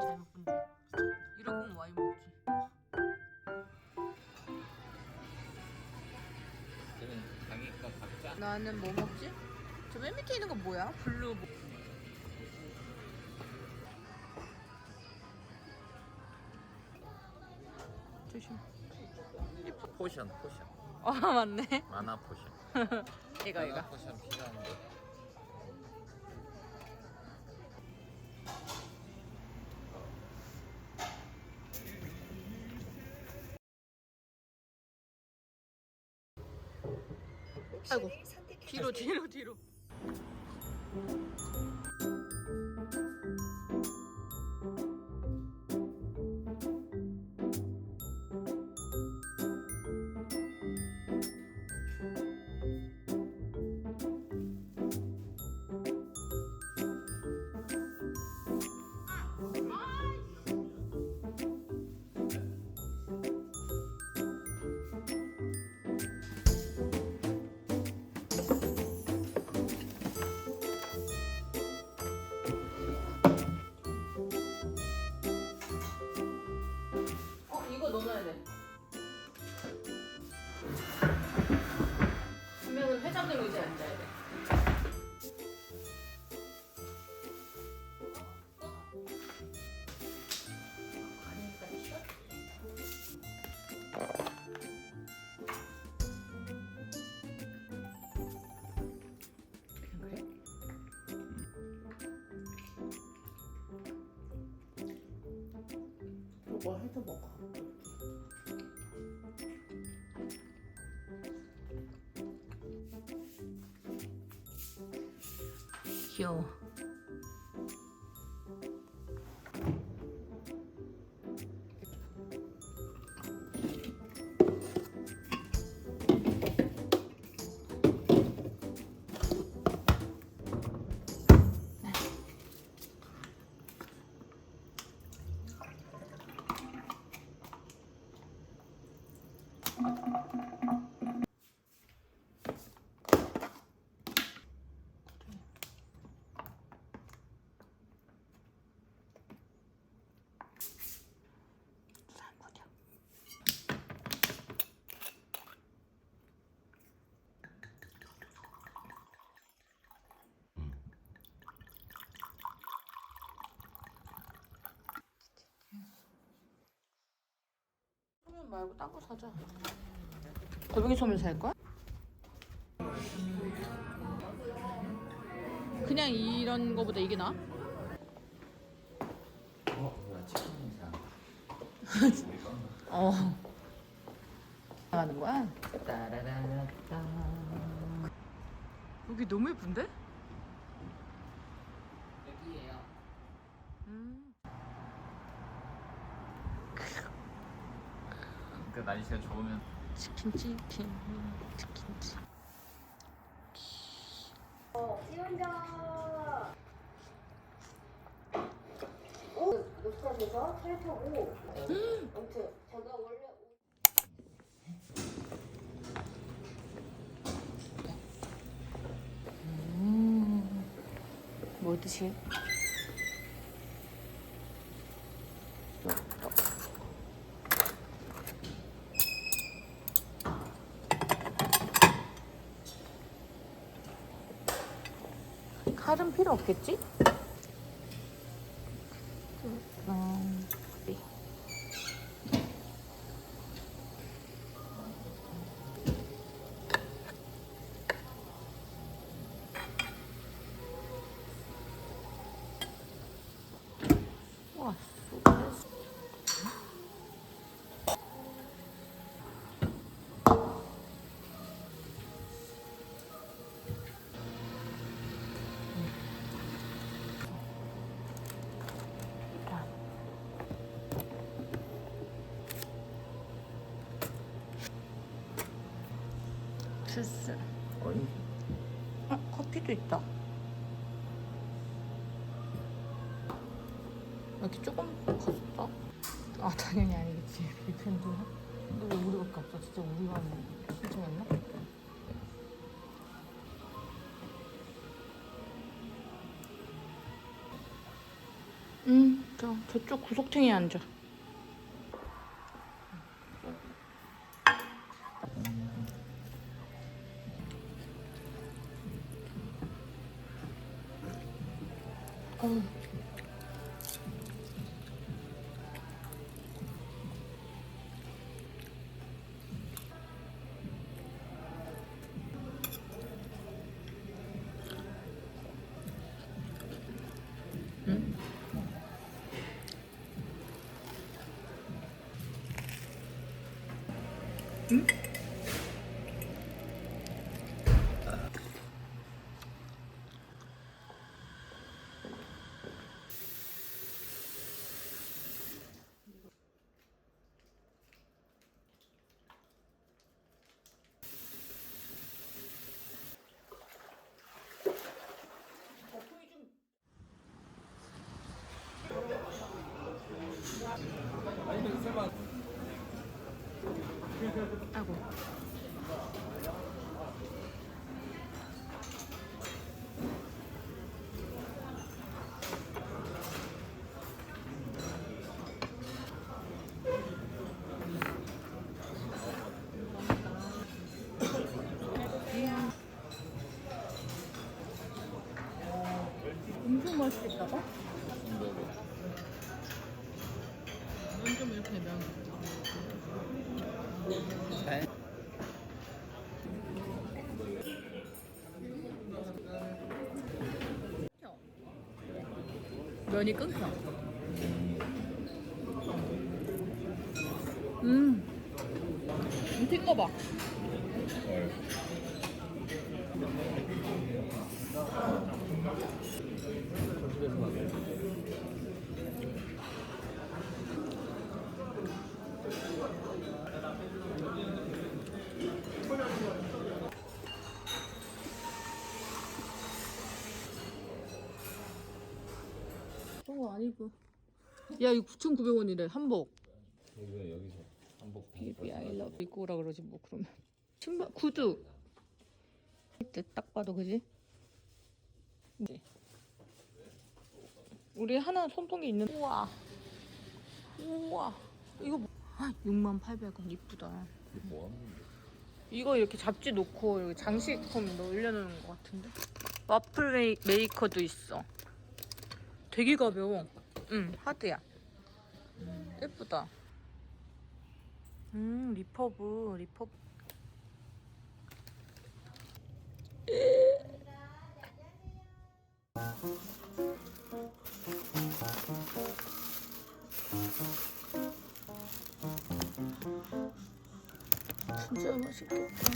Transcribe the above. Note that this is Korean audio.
잘못 본 줄. 이러고는 와인 먹지. 저는 강의과 각자 나는 뭐 먹지? 저 맨 밑에 있는 건 뭐야? 블루 뭐. 조심. 포션 포션 아 맞네. 만화 포션. 이거 만화 이거. 포션 필요한데. 아이고. 뒤로 뒤로 뒤로. 뭐 해도 먹어. 귀여워. 소면 말고 딴 거 사자. 골뱅이 소면 살 거야? 그냥 이런 거보다 이게 나아? 어 뭐야 치킨 이상. 어. 나가는 거야? 따라라라따. 여기 너무 예쁜데? 여기에요. 음. 그 날씨가 좋으면. 치킨 치킨. 치킨 치킨. 녹화돼서 탈 타고. 아무튼 제가 원래 뭐 드시? 칼은 필요 없겠지? 음, 네. 와, 쏘 주스. 어이 어, 커피도 있다. 왜 이렇게 조금 갔어? 아 당연히 아니겠지. 빅팬도야? 근데 왜 우리밖에 없어? 진짜 우리만 신청했나? 응, 저 저쪽 구석탱이에 앉아. 어 면이 끊겨. 음. 튀꺼봐 야 이거 9,900원이래 한복. 여기서 여기서 한복 Baby I love 입고 오라 그러지 뭐 그러면. 신발 구두. 이때 딱 봐도 그지? 네. 우리 하나 손톱이 있는. 우와. 우와. 이거 뭐? 아, 6800원 이쁘다. 이게 뭐 하는 건데? 이거 이렇게 잡지 놓고 이렇게 장식품 올려놓는 것 같은데? 와플 메이, 메이커도 있어. 되게 가벼워. 응, 하드야. 예쁘다. 음, 리퍼브, 리퍼브. 진짜 맛있겠다.